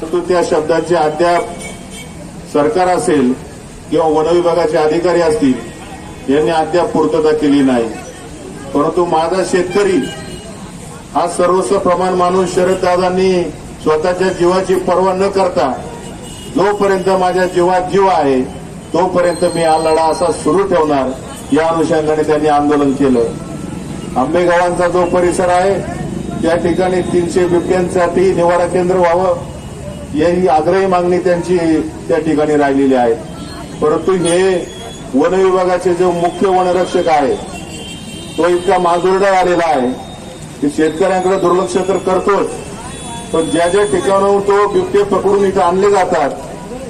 परंतु त्या शब्दाची अद्याप सरकार असेल किंवा वनविभागाचे अधिकारी असतील यांनी अद्याप पूर्तता केली नाही. परंतु माझा शेतकरी हा सर्वस्व प्रमाण मानून शरददादांनी स्वतःच्या जीवाची पर्वा न करता जोपर्यंत माझ्या जीवात जीव आहे तोपर्यंत मी हा लढा असा सुरू ठेवणार या अनुषंगाने त्यांनी आंदोलन केलं. आंबेगावांचा जो परिसर आहे त्या ठिकाणी तीनशे बिबट्यांसाठी निवारा केंद्र व्हावं ही आग्रही मागणी त्यांची त्या ठिकाणी राहिलेली आहे. परंतु हे वन विभागाचे जो मुख्य वनरक्षक आहे तो इतका माजुरडा आलेला आहे की शेतकऱ्यांकडे दुर्लक्ष तर करतोच पण ज्या ज्या ठिकाणाहून तो बिबटे पकडून इथं आणले जातात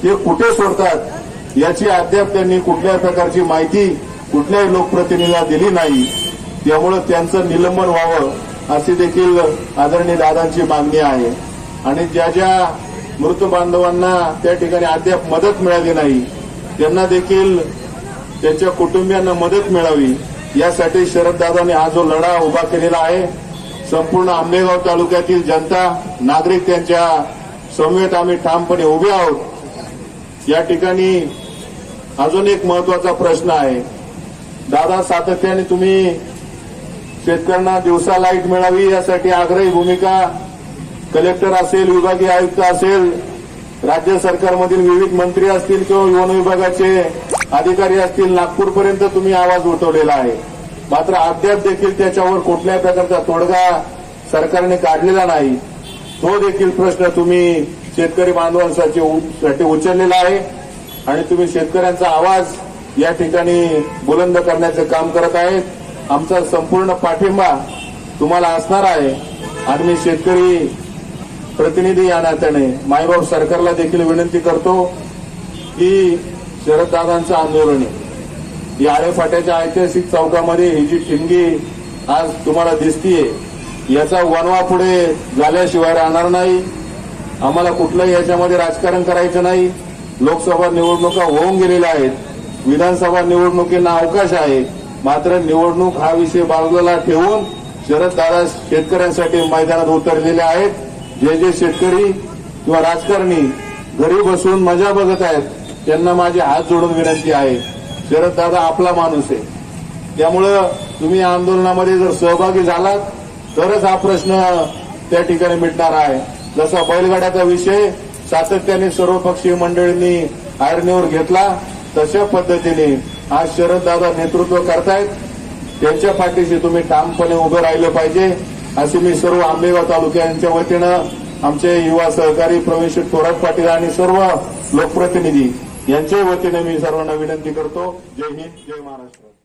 ते कुठे सोडतात याची अद्याप त्यांनी कुठल्याही प्रकारची माहिती कुठल्याही लोकप्रतिनिधीला दिली नाही. त्यामुळं त्यांचं निलंबन व्हावं अशी देखील आदरणीय दादांची मागणी आहे. आणि ज्या ज्या मृत बांधवांना त्या ठिकाणी अद्याप मदत मिळाली नाही. त्यांना देखील त्यांच्या कुटुंबियांना मदत मिळावी. यासाठी शरददादांनी हा जो लढा उभा केलेला आहे संपूर्ण आंबेगाव तालुक्यातील जनता नागरिक त्यांच्या समवेत आम्ही ठामपणे उभे आहोत. या ठिकाणी अजून एक महत्त्वाचा प्रश्न आहे. दादा सातत्याने तुम्ही शेतकऱ्यांना दिवसा लाइट मिळावी यासाठी आग्रही भूमिका कलेक्टर असेल विभागीय आयुक्त असेल राज्य सरकारमधील विविध मंत्री असतील किंवा वन विभागाचे अधिकारी असतील नागपूरपर्यंत तुम्ही आवाज उठवलेला आहे. मात्र अद्याप देखील त्याच्यावर कुठल्याही प्रकारचा तोडगा सरकारने काढलेला नाही. तो देखील प्रश्न तुम्ही शेतकरी बांधवांसाठी उचललेला आहे. आणि तुम्ही शेतकऱ्यांचा आवाज या ठिकाणी बुलंद करण्याचं काम करत आहेत. आमचा संपूर्ण पाठिंबा तुम्हाला असणार आहे. आणि मी शेतकरी प्रतिनिधी या नात्याने मायभाऊ सरकारला देखील विनंती करतो की शरददादांचं आंदोलन आहे. या आळेफाट्याच्या ऐतिहासिक चौकामध्ये ही जी ठिणगी आज तुम्हाला दिसतीये याचा वनवा पुढे झाल्याशिवाय राहणार नाही. आम्हाला कुठलंही याच्यामध्ये राजकारण करायचं नाही. लोकसभा निवडणुका होऊन गेलेल्या आहेत. विधानसभा निवडणुकींना अवकाश आहे. मात्र निवडणूक हा विषय बाजूला ठेवून शरददादा शेतकऱ्यांसाठी मैदानात उतरलेले आहेत. जे जे शेतकरी किंवा राजकारणी घरी बसून मजा बघत आहेत त्यांना माझे हात जोडून विनंती आहे. शरद दादा आपला माणूस आहे. त्यामुळं तुम्ही या आंदोलनामध्ये जर सहभागी झालात तरच हा प्रश्न त्या ठिकाणी मिटणार आहे. जसा बैलगाड्याचा विषय सातत्याने सर्वपक्षीय मंडळींनी आयरणीवर घेतला तशा पद्धतीने आज शरद दादा नेतृत्व करतायत. त्यांच्या पाठीशी तुम्ही ठामपणे उभं राहिलं पाहिजे. असे मी सर्व आंबेगाव तालुक्यांच्या वतीनं आमचे युवा सहकारी प्रवीण थोरात पाटील आणि सर्व लोकप्रतिनिधी यांच्या वतीने मी सर्वांना विनंती करतो. जय हिंद जय महाराष्ट्र.